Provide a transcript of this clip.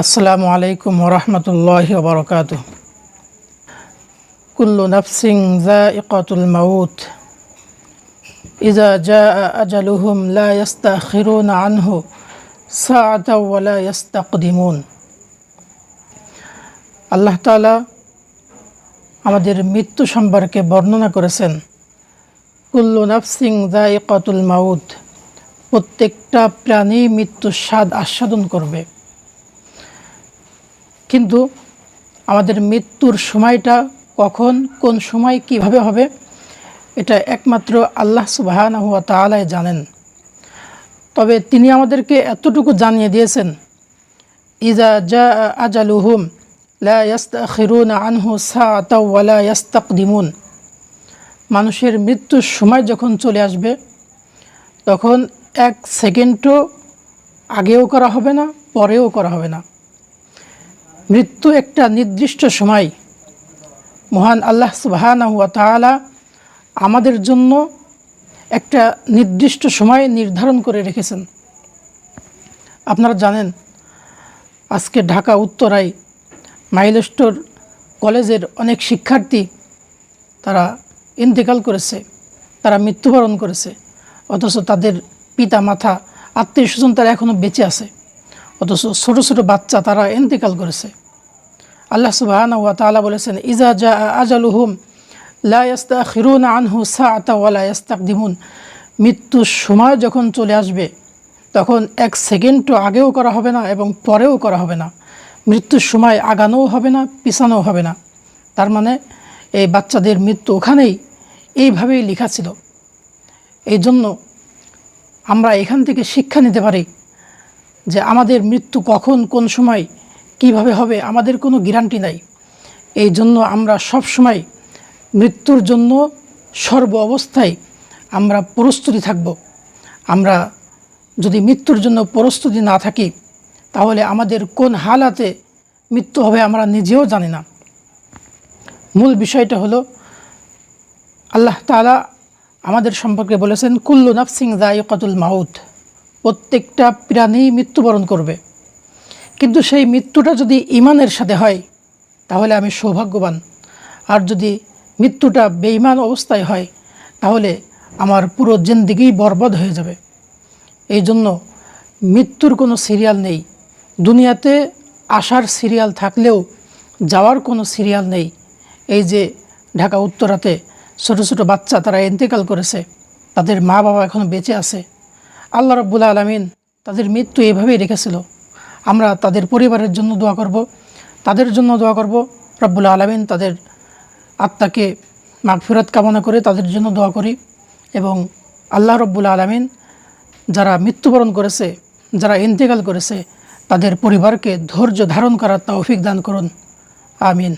আসসালামু আলাইকুম ওরহমতুল্লাহ বরকাত কুল্লু নফসিং জাইকাতুল মাউত। ইজা জা আজালুহুম লা ইয়াস্তাখিরুন আনহু ইয়াস্তাকদিমুন। আল্লাহ তাআলা আমাদের মৃত্যু সম্পর্কে বর্ণনা করেছেন, কুল্লু নফসিং জাইকাতুল মাউত। প্রত্যেকটা প্রাণী মৃত্যুর স্বাদ আস্বাদন করবে। কিন্তু আমাদের মৃত্যুর সময়টা কখন, কোন সময়, কীভাবে হবে, এটা একমাত্র আল্লাহ সুবাহান হুয়া তালাই জানেন। তবে তিনি আমাদেরকে এতটুকু জানিয়ে দিয়েছেন ইজা জা আজালুহুম লা ইয়াস্তাখিরুন আনহু সাআতা ওয়ালা ইয়াস্তাকদিমুন। মানুষের মৃত্যুর সময় যখন চলে আসবে, তখন এক সেকেন্ডও আগেও করা হবে না, পরেও করা হবে না। মৃত্যু একটা নির্দিষ্ট সময়। মহান আল্লাহ সুবাহানা হুয়া তালা আমাদের জন্য একটা নির্দিষ্ট সময় নির্ধারণ করে রেখেছেন। আপনারা জানেন, আজকে ঢাকা, উত্তরায় মাইলস্টোর কলেজের অনেক শিক্ষার্থী তারা ইন্তেকাল করেছে, তারা মৃত্যুবরণ করেছে, অথচ তাদের পিতা মাথা আত্মীয় স্বজন তারা এখনও বেঁচে আছে। অথচ ছোট ছোট বাচ্চা তারা ইন্তেকাল করেছে। আল্লাহ সুবাহানা ওয়া তাআলা বলেছেন ইজা জা আজালুহুম লা ইয়াস্তাখিরুন আনহু সাআতা ওয়া লা ইয়াস্তাকদিমুন। মৃত্যুর সময় যখন চলে আসবে, তখন এক সেকেন্ডও আগেও করা হবে না এবং পরেও করা হবে না। মৃত্যুর সময় আগানোও হবে না, পিছানোও হবে না। তার মানে এই বাচ্চাদের মৃত্যু ওখানেই এইভাবেই লেখা ছিল। এই জন্য আমরা এখান থেকে শিক্ষা নিতে পারি যে আমাদের মৃত্যু কখন, কোন সময়, কীভাবে হবে, আমাদের কোনো গ্যারান্টি নাই। এই জন্য আমরা সব সময় মৃত্যুর জন্য সর্ব অবস্থায় আমরা প্রস্তুতি থাকব। আমরা যদি মৃত্যুর জন্য প্রস্তুতি না থাকি, তাহলে আমাদের কোন হালাতে মৃত্যু হবে আমরা নিজেও জানি না। মূল বিষয়টা হলো, আল্লাহ তালা আমাদের সম্পর্কে বলেছেন, কুল্লু নাফসিং জাইকাতুল মাউত। প্রত্যেকটা প্রাণী মৃত্যুবরণ করবে। কিন্তু সেই মৃত্যুটা যদি ইমানের সাথে হয়, তাহলে আমি সৌভাগ্যবান। আর যদি মৃত্যুটা বেঈমান অবস্থায় হয়, তাহলে আমার পুরো জিন্দিগি বরবাদ হয়ে যাবে। এই জন্য মৃত্যুর কোনো সিরিয়াল নেই। দুনিয়াতে আসার সিরিয়াল থাকলেও যাওয়ার কোনো সিরিয়াল নেই। এই যে ঢাকা উত্তরাতে ছোট ছোট বাচ্চা তারা ইন্তেকাল করেছে, তাদের মা বাবা এখনও বেঁচে আছে। আল্লাহ রব্বুল আলমিন তাদের মৃত্যু এভাবেই রেখেছিল। আমরা তাদের পরিবারের জন্য দোয়া করব, তাদের জন্য দোয়া করব, রব্বুল আলমিন তাদের আত্মাকে মাগফিরত কামনা করে তাদের জন্য দোয়া করি এবং আল্লাহ রব্বুল আলমিন যারা মৃত্যুবরণ করেছে, যারা ইন্তেকাল করেছে, তাদের পরিবারকে ধৈর্য ধারণ করার তৌফিক দান করুন। আমিন।